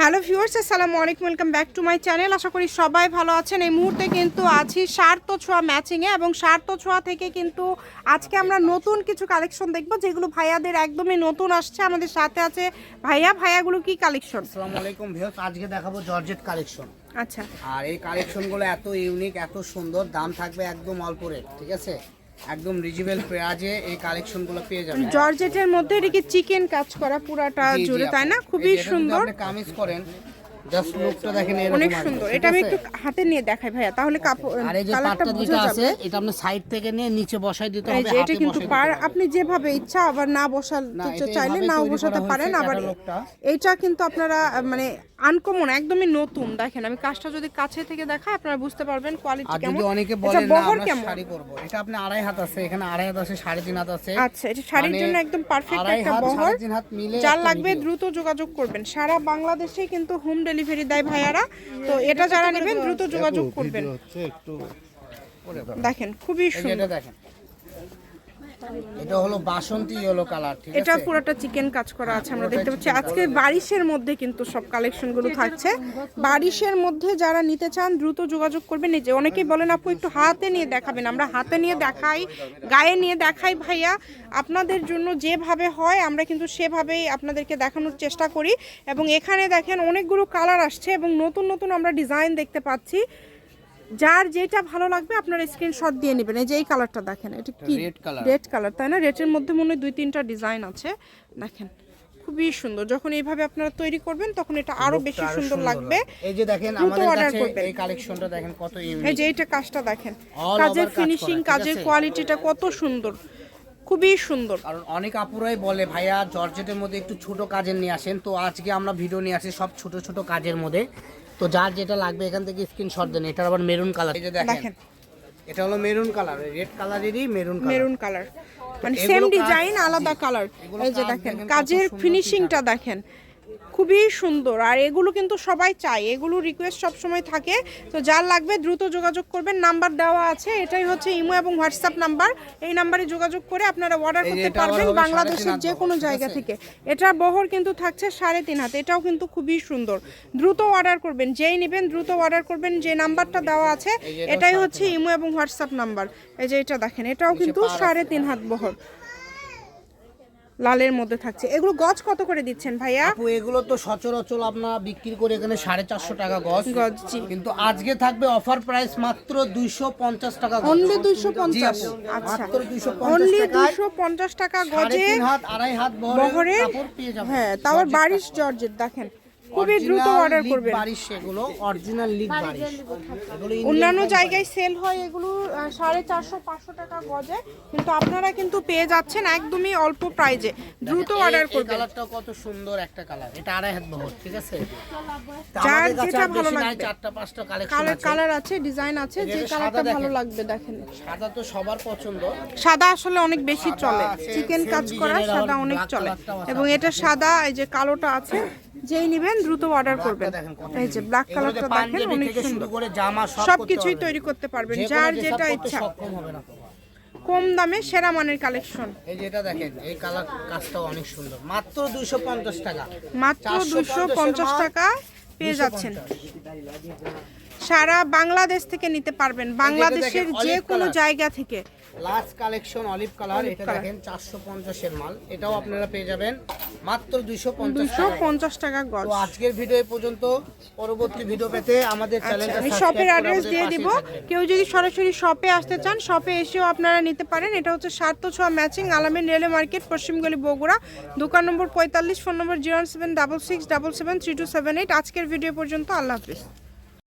Hello viewers আসসালামু আলাইকুম welcome back to my channel. আশা করি সবাই ভালো আছেন। এই মুহূর্তে কিন্তু আছি সার্থ ছোঁয়া ম্যাচিংয়ে এবং সার্থ ছোঁয়া থেকে কিন্তু আজকে আমরা নতুন কিছু কালেকশন দেখব যেগুলো ভাইয়াদের একদমই নতুন আসছে। আমাদের সাথে আছে ভাইয়া। ভাইয়াগুলো কি কালেকশন আসসালামু আলাইকুম ভিউয়ার্স আজকে দেখাবো জর্জেট কালেকশন আচ্ছা। আর এই কালেকশনগুলো এত ইউনিক এত সুন্দর দাম থাকবে একদম অল্প রেট ঠিক আছে? একদম রিজনেবল প্রাইজে এই কালেকশনগুলো পেয়ে যাবেন। জর্জেটের মধ্যে এদিকে চিকেন কাজ করা পুরাটা জুড়ে তাই না? খুবই সুন্দর। আপনি কামিজ করেন জাস্ট লুকটা দেখেন অনেক সুন্দর। এটা আমি একটু হাতে নিয়ে দেখাই ভাইয়া তাহলে কাপড় কালারটা বুঝে যাবে। এটা আপনি সাইড থেকে নিয়ে নিচে বসাই দিতে হবে এটা কিন্তু পার আপনি যেভাবে ইচ্ছা আবার না না, বসাতে চাইলে নাও বসাতে পারেন আবার। এইটা কিন্তু আপনারা মানে আনকমন একদমই নতুন। দেখেন আমি কাজটা যদি কাছে থেকে দেখাই আপনারা বুঝতে পারবেন কোয়ালিটি কেমন যদি অনেকে বলেন না আমরা শাড়ি করব এটা আপনি আড়াই হাত আছে এখানে আড়াই হাত আছে সাড়ে তিন হাত আছে। আচ্ছা এটা শাড়ির মানে জন্য একদম পারফেক্ট একটা বহর। যার লাগবে দ্রুত যোগাযোগ করবেন। সারা বাংলাদেশে কিন্তু হোম ডেলিভারি দেয় ভাইয়ারা। তো এটা যারা নেবেন দ্রুত যোগাযোগ করবেন। দেখেন খুবই সুন্দর। এটা হলো বাসন্তী ইয়েলো কালার ঠিক এটা পুরোটা চিকেন কাজ করা আছে আমরা দেখতে পাচ্ছি। আজকে বারিশের মধ্যে কিন্তু সব কালেকশনগুলো থাকছে। বারিশের মধ্যে যারা নিতে চান দ্রুত যোগাযোগ করবেন। এই যে অনেকেই বলেন আপু একটু হাতে নিয়ে দেখাবেন। আমরা হাতে নিয়ে দেখাই গায়ে নিয়ে দেখাই ভাইয়া। আপনাদের জন্য যেভাবে হয় আমরা কিন্তু সেভাবেই আপনাদেরকে দেখানোর চেষ্টা করি। এবং এখানে দেখেন অনেকগুলো কালার আসছে এবং নতুন নতুন আমরা ডিজাইন দেখতে পাচ্ছি। যার যেটা ভালো লাগবে আপনার স্ক্রিনশট দিয়ে নেবেন। এই যে এই কালারটা দেখেন এটা কি। রেড কালার তাই না? রেডের মধ্যে মনে হয় দুই তিনটা ডিজাইন আছে। দেখেন খুবই সুন্দর। যখন এইভাবে আপনারা তৈরি করবেন তখন এটা আরও বেশি সুন্দর লাগবে। এই যে দেখেন আমাদের কাছে এই কালেকশনটা দেখেন কত ইউনিক এই যে এটা কাজটা দেখেন। কাজের ফিনিশিং কাজের কোয়ালিটিটা কত সুন্দর। খুবই সুন্দর। কারণ অনেক আপুরাই বলে ভাইয়া জর্জেটের মধ্যে একটু ছোট কাজের নিয়ে আসেন। তো আজকে আমরা ভিডিও নিয়ে আসি সব ছোট ছোট কাজের মধ্যে। তো যার যেটা লাগবে এখান থেকে স্ক্রিনশট দেন। এটার আবার মেরুন কালার এই যে দেখেন এটা হলো মেরুন কালার রেড কালারেরই মেরুন কালার মেরুন কালার মানে সেম ডিজাইন আলাদা কালার এই যে দেখেন কাজের ফিনিশিংটা দেখেন। খুবই সুন্দর। আর এগুলো কিন্তু সবাই চায়। এগুলো রিকোয়েস্ট সব সময় থাকে। তো যার লাগবে দ্রুত যোগাযোগ করবেন। নাম্বার দেওয়া আছে। এটাই হচ্ছে ইমো এবং হোয়াটসঅ্যাপ নাম্বার। এই নাম্বারে যোগাযোগ করে আপনারা অর্ডার করতে পারবেন বাংলাদেশের যে কোনো জায়গা থেকে। এটার বহর কিন্তু থাকছে সাড়ে তিন হাত। এটাও কিন্তু খুবই সুন্দর। দ্রুত অর্ডার করবেন। যেই নেবেন দ্রুত অর্ডার করবেন। যে নাম্বারটা দেওয়া আছে এটাই হচ্ছে ইমো এবং হোয়াটসঅ্যাপ নাম্বার। এই যে এটা দেখেন এটাও কিন্তু সাড়ে তিন হাত বহর। লালের মধ্যে থাকছে। এগুলো গজ কত করে দিচ্ছেন ভাইয়া? আপু এগুলো তো সচরাচর আপনার বিক্রি করে এখানে সাড়ে চারশো টাকা গছ গজ, জি। কিন্তু আজকে থাকবে অফার প্রাইস মাত্র দুইশো পঞ্চাশ টাকা অনলি দুইশো পঞ্চাশ। আচ্ছা। মাত্র দুইশো অনলি দুইশো পঞ্চাশ টাকা গজে হাত আড়াই হাত পেয়ে যাবেন। হ্যাঁ তাও বারিশ জর্জেট দেখেন। খুবই দ্রুত অর্ডার করবেন। বারিশ এগুলো অরিজিনাল লিগ বারিশ অন্যান্য জায়গায় সেল হয় এগুলো সাড়ে চারশো পাঁচশো টাকা গজে। কিন্তু আপনারা কিন্তু পেয়ে যাচ্ছেন একদমই অল্প প্রাইজে দ্রুত অর্ডার করবেন। কালারটা কত সুন্দর একটা কালার এটা আড়াই হাত বহর ঠিক আছে? যার যেটা ভালো লাগবে। চারটা পাঁচটা কালেকশন কালার আছে। কালার আছে ডিজাইন আছে যে কালারটা ভালো। লাগবে দেখেন। সাদা তো সবার পছন্দ। সাদা আসলে অনেক বেশি চলে। চিকেন কাজ করা সাদা অনেক চলে। এবং এটা সাদা এই যে কালোটা আছে যেই নেবেন দ্রুত অর্ডার করবেন। এই যে ব্ল্যাক কালারটা দেখেন অনেক সুন্দর। করে জামা সব কিছুই তৈরি করতে পারবেন যার যেটা ইচ্ছা। কম দামে সেরা মানের কালেকশন এই যেটা দেখেন এই কালার কাজটাও অনেক সুন্দর। মাত্র দুইশো পঞ্চাশ টাকা। মাত্র 450 দুশো পঞ্চাশ টাকা পেয়ে 250 যাচ্ছেন। সারা বাংলাদেশ থেকে নিতে পারবেন। বাংলাদেশের যে কোনো জায়গা থেকে। লাস্ট কালেকশন অলিভ কালার এটা। দেখেন চারশো পঞ্চাশের মাল। এটাও আপনারা পেয়ে যাবেন। মাত্র দুইশো পঞ্চাশ পঞ্চাশ টাকা গজ। তো আজকের ভিডিও পর্যন্ত পরবর্তী ভিডিও পেতে আমাদের আচ্ছা চ্যানেলটা আমি শপের অ্যাড্রেস দিয়ে দিব। কেউ যদি সরাসরি শপে আসতে চান শপে এসেও আপনারা নিতে পারেন। এটা হচ্ছে সার্থ ছোঁয়া ম্যাচিং আলামিন রেলওয়ে মার্কেট পশ্চিমগলি বগুড়া। দোকান নম্বর পঁয়তাল্লিশ phone number zero seven double six double seven three two seven eight. আজকের ভিডিও পর্যন্ত আল্লাহ হাফিজ।